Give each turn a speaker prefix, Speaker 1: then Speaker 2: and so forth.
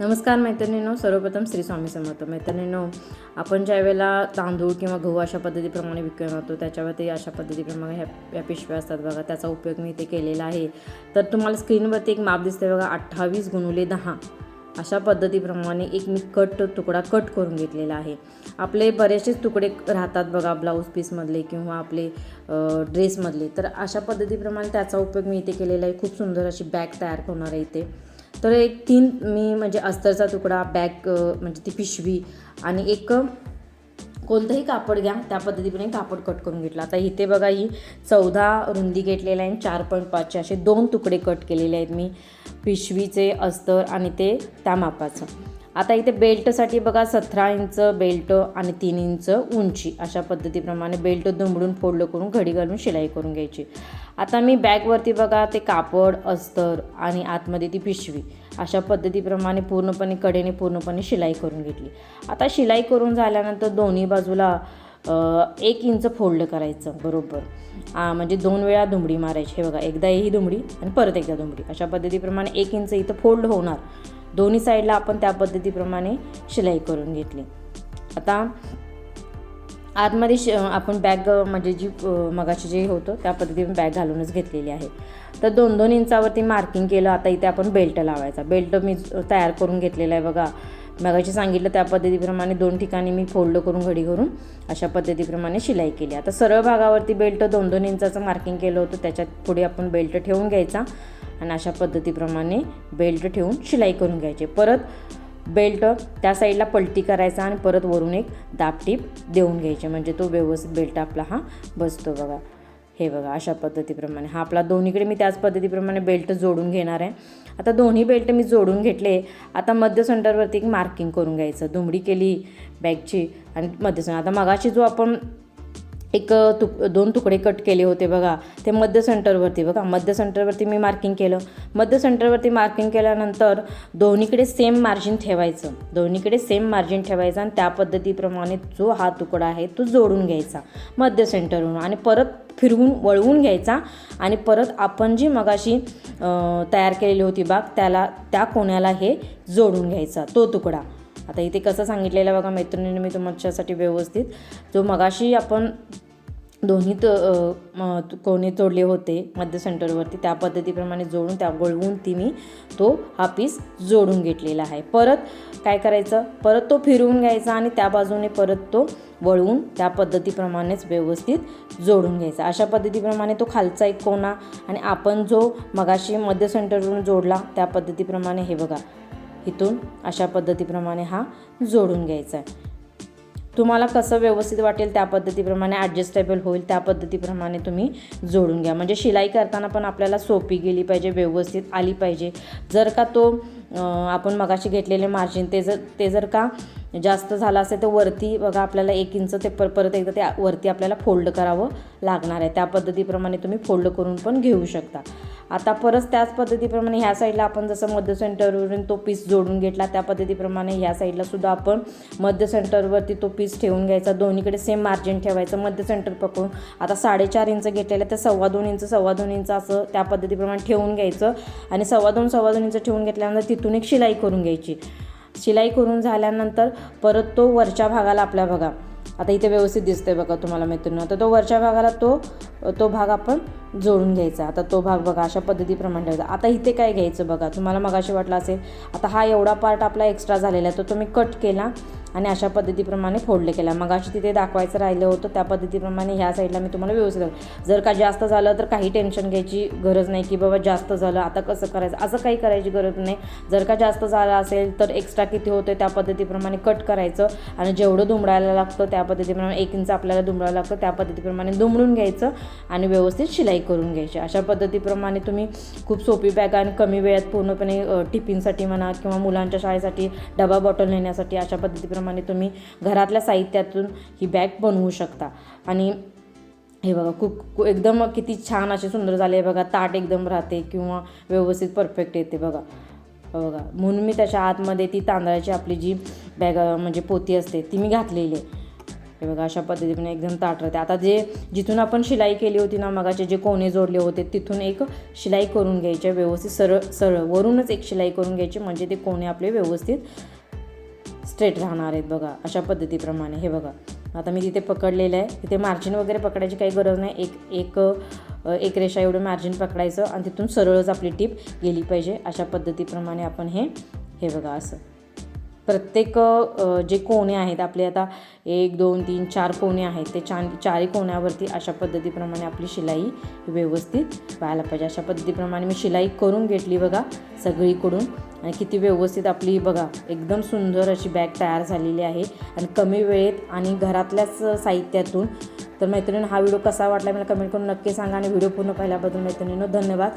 Speaker 1: नमस्कार मैत्रिणींनो सर्वप्रथम श्री स्वामी समर्थ. मैत्रिणींनो आपण ज्या वेळेला तांदूळ किंवा गहू अशा पद्धतीप्रमाणे विकत होतो त्याच्यावरती अशा पद्धतीप्रमाणे ह्या या पिशव्या असतात बघा त्याचा उपयोग मी इथे केलेला आहे. तर तुम्हाला स्क्रीनवरती एक माप दिसते बघा अठ्ठावीस गुणुले दहा. अशा पद्धतीप्रमाणे एक मी कट तुकडा कट करून घेतलेला आहे. आपले बरेचसेच तुकडे राहतात बघा ब्लाऊज पीसमधले किंवा आपले ड्रेसमधले. तर अशा पद्धतीप्रमाणे त्याचा उपयोग मी इथे केलेला आहे. खूप सुंदर अशी बॅग तयार होणार आहे इथे. तर एक तीन मी म्हणजे अस्तरचा तुकडा बॅग म्हणजे ती पिशवी आणि एक कोणतंही कापड घ्या. त्या पद्धतीने कापड कट करून घेतलं. आता इथे बघा ही चौदा रुंदी घेतलेल्या आहे चार पॉईंट पाचचे असे दोन तुकडे कट केलेले आहेत मी. पिशवीचे अस्तर आणि ते त्या मापाचं. आता इथे बेल्टसाठी बघा सतरा इंच बेल्ट आणि तीन इंच उंची अशा पद्धतीप्रमाणे बेल्ट दुमडून फोल्ड करून घडी घालून शिलाई करून घ्यायची. आता मी बॅगवरती बघा ते कापड अस्तर आणि आतमध्ये ती पिशवी अशा पद्धतीप्रमाणे पूर्णपणे कडेने पूर्णपणे शिलाई करून घेतली. आता शिलाई करून झाल्यानंतर दोन्ही बाजूला एक इंच फोल्ड करायचं बरोबर. म्हणजे दोन वेळा दुमडी मारायची. हे बघा एकदा ही दुमडी आणि परत एकदा दुमडी. अशा पद्धतीप्रमाणे एक इंच इथं फोल्ड होणार. दोन्ही साईडला आपण त्या पद्धतीप्रमाणे शिलाई करून घेतली. आता आतमध्ये श आपण बॅग म्हणजे जी मगाशी जे होतं त्या पद्धतीने बॅग घालूनच घेतलेली आहे. तर दोन दोन इंचावरती मार्किंग केलं आता इथे आपण बेल्ट लावायचा. बेल्ट मी तयार करून घेतलेला आहे बघा. मगाशी सांगितलं त्या पद्धतीप्रमाणे दोन ठिकाणी मी फोल्ड करून घडी करून अशा पद्धतीप्रमाणे शिलाई केली. आता सरळ भागावरती बेल्ट दोन दोन इंचाचं मार्किंग केलं होतं त्याच्यात पुढे आपण बेल्ट ठेवून घ्यायचा. आणि अशा पद्धतीप्रमाणे बेल्ट ठेवून शिलाई करून घ्यायचे. परत बेल्ट त्या साईडला पलटी करायचा आणि परत वरून एक दाबटीप देऊन घ्यायचे. म्हणजे तो व्यवस्थित बेल्ट आपला हा बसतो बघा. हे बघा अशा पद्धतीप्रमाणे. हा आपला दोन्हीकडे मी त्याच पद्धतीप्रमाणे बेल्ट जोडून घेणार आहे. आता दोन्ही बेल्ट मी जोडून घेतले. आता मध्य सेंटरवरती एक मार्किंग करून घ्यायचं. दुमडी केली बॅगची आणि मध्य सेंटर. आता मगाशी जो आपण एक तुक दोन तुकडे कट केले होते बघा. ते मध्य सेंटरवरती बघा. मध्य सेंटरवरती मी मार्किंग केलं. मध्य सेंटरवरती मार्किंग केल्यानंतर दोन्हीकडे सेम मार्जिन ठेवायचं. दोन्हीकडे सेम मार्जिन ठेवायचं आणि त्या पद्धतीप्रमाणे जो हा तुकडा आहे तो जोडून घ्यायचा मध्य सेंटरवरून. आणि परत फिरवून वळवून घ्यायचा. आणि परत आपण जी मगाशी तयार केलेली होती बाग त्याला त्या कोण्याला हे जोडून घ्यायचा तो तुकडा. आता इथे कसं सांगितलेलं आहे बघा मैत्रिणीने मी तुमच्यासाठी व्यवस्थित. जो मगाशी आपण दोन्ही त कोणे तोडले होते मध्य सेंटरवरती. त्या पद्धतीप्रमाणे जोडून त्या वळवून ती मी तो हा पीस जोडून घेतलेला आहे. परत काय करायचं? परत तो फिरवून घ्यायचा आणि त्या बाजूने परत तो वळवून त्या पद्धतीप्रमाणेच व्यवस्थित जोडून घ्यायचा. अशा पद्धतीप्रमाणे तो खालचा एक कोणा आणि आपण जो मगाशी मध्य सेंटरवरून जोडला त्या पद्धतीप्रमाणे हे बघा. इथून अशा पद्धतीप्रमाणे हा जोडून घ्यायचा आहे. तुम्हाला कसं व्यवस्थित वाटेल त्या पद्धतीप्रमाणे ॲडजस्टेबल होईल त्या पद्धतीप्रमाणे तुम्ही जोडून घ्या. म्हणजे शिलाई करताना पण आपल्याला सोपी गेली पाहिजे व्यवस्थित आली पाहिजे. जर का तो आपण मगाशी घेतलेले मार्जिन ते जर ते जर का जास्त झालं असेल तर वरती बघा आपल्याला एक इंच ते पर परत एकदा ते वरती आपल्याला फोल्ड करावं लागणार आहे. त्या पद्धतीप्रमाणे तुम्ही फोल्ड करून पण घेऊ शकता. आता परत त्याच पद्धतीप्रमाणे ह्या साईडला आपण जसं मध्य सेंटरवरून तो पीस जोडून घेतला त्या पद्धतीप्रमाणे ह्या साईडला सुद्धा आपण मध्य सेंटरवरती तो पीस ठेवून घ्यायचा. दोन्हीकडे सेम मार्जिन ठेवायचं मध्य सेंटर पकडून. आता साडेचार इंच घेतलेलं तर सव्वा दोन इंच सव्वा दोन इंच असं त्या पद्धतीप्रमाणे ठेवून घ्यायचं. आणि सव्वा दोन सव्वा दोन इंच ठेवून घेतल्यानंतर तिथून एक शिलाई करून घ्यायची. शिलाई करून झाल्यानंतर परत तो वरच्या भागाला आपल्या बघा. आता इथे व्यवस्थित दिसतंय बघा तुम्हाला मैत्रिणी आता तो वरच्या भागाला तो तो भाग आपण जोडून घ्यायचा. आता तो भाग बघा अशा पद्धतीप्रमाणे ठेवायचा. आता इथे काय घ्यायचं बघा? तुम्हाला मगाशी वाटलं असेल आता हा एवढा पार्ट आपला एक्स्ट्रा झालेला आहे तो तुम्ही कट केला. आणि अशा पद्धतीप्रमाणे फोडले केला. मगाशी तिथे दाखवायचं राहिलं होतं त्या पद्धतीप्रमाणे ह्या साईडला मी तुम्हाला व्यवस्थित जर का जास्त झालं तर काही टेन्शन घ्यायची गरज नाही की बाबा जास्त झालं आता कसं करायचं? असं काही करायची गरज नाही. जर का जास्त झालं असेल तर एक्स्ट्रा किती होतं त्या पद्धतीप्रमाणे कट करायचं आणि जेवढं दुमडायला लागतं त्या पद्धतीप्रमाणे एक इंच आपल्याला दुमडायला लागतं त्या पद्धतीप्रमाणे दुमडून घ्यायचं आणि व्यवस्थित शिलाई करून घ्यायची. अशा पद्धतीप्रमाणे तुम्ही खूप सोपी बॅग आणि कमी वेळात पूर्णपणे टिफिनसाठी म्हणा किंवा मुलांच्या शाळेसाठी डबा बॉटल नेण्यासाठी अशा पद्धतीप्रमाणे तुम्ही घरातल्या साहित्यातून ही बॅग बनवू शकता. आणि हे बघा खूप खूप- एकदम किती छान असे सुंदर झाले बघा. ताट एकदम राहते किंवा व्यवस्थित परफेक्ट येते बघा. हो बघा म्हणून मी त्याच्या आतमध्ये ती तांदळाची आपली जी बॅग म्हणजे पोती असते ती मी घातलेली आहे. हे बघा अशा पद्धतीने एकदम ताट राहते. आता जे जिथून आपण शिलाई केली होती ना मगाचे जे कोणे जोडले होते तिथून एक शिलाई करून घ्यायची व्यवस्थित सरळ सरळ. वरूनच एक शिलाई करून घ्यायची म्हणजे ते कोणे आपले व्यवस्थित स्ट्रेट राहणार आहेत बघा अशा पद्धतीप्रमाणे. हे बघा आता मी तिथे पकडलेलं आहे तिथे मार्जिन वगैरे पकडायची काही गरज नाही. एक एक एक रेषा एवढं मार्जिन पकडायचं आणि तिथून सरळच आपली टीप गेली पाहिजे. अशा पद्धतीप्रमाणे आपण हे हे बघा असं. प्रत्येक जे कोणे आहेत आपले आता एक दोन तीन चार कोणे आहेत ते चार चारही कोण्यावरती अशा पद्धतीप्रमाणे आपली शिलाई व्यवस्थित व्हायला पाहिजे. अशा पद्धतीप्रमाणे मी शिलाई करून घेतली बघा सगळीकडून. आणि किती व्यवस्थित आपली बघा एकदम सुंदर अशी बॅग तयार झालेली आहे. आणि कमी वेळेत आणि घरातल्याच साहित्यातून. तर मैत्रिणी हा व्हिडिओ कसा वाटला मला कमेंट करून नक्की सांगा आणि व्हिडिओ पूर्ण पाहिल्याबद्दल मैत्रिणींनो धन्यवाद.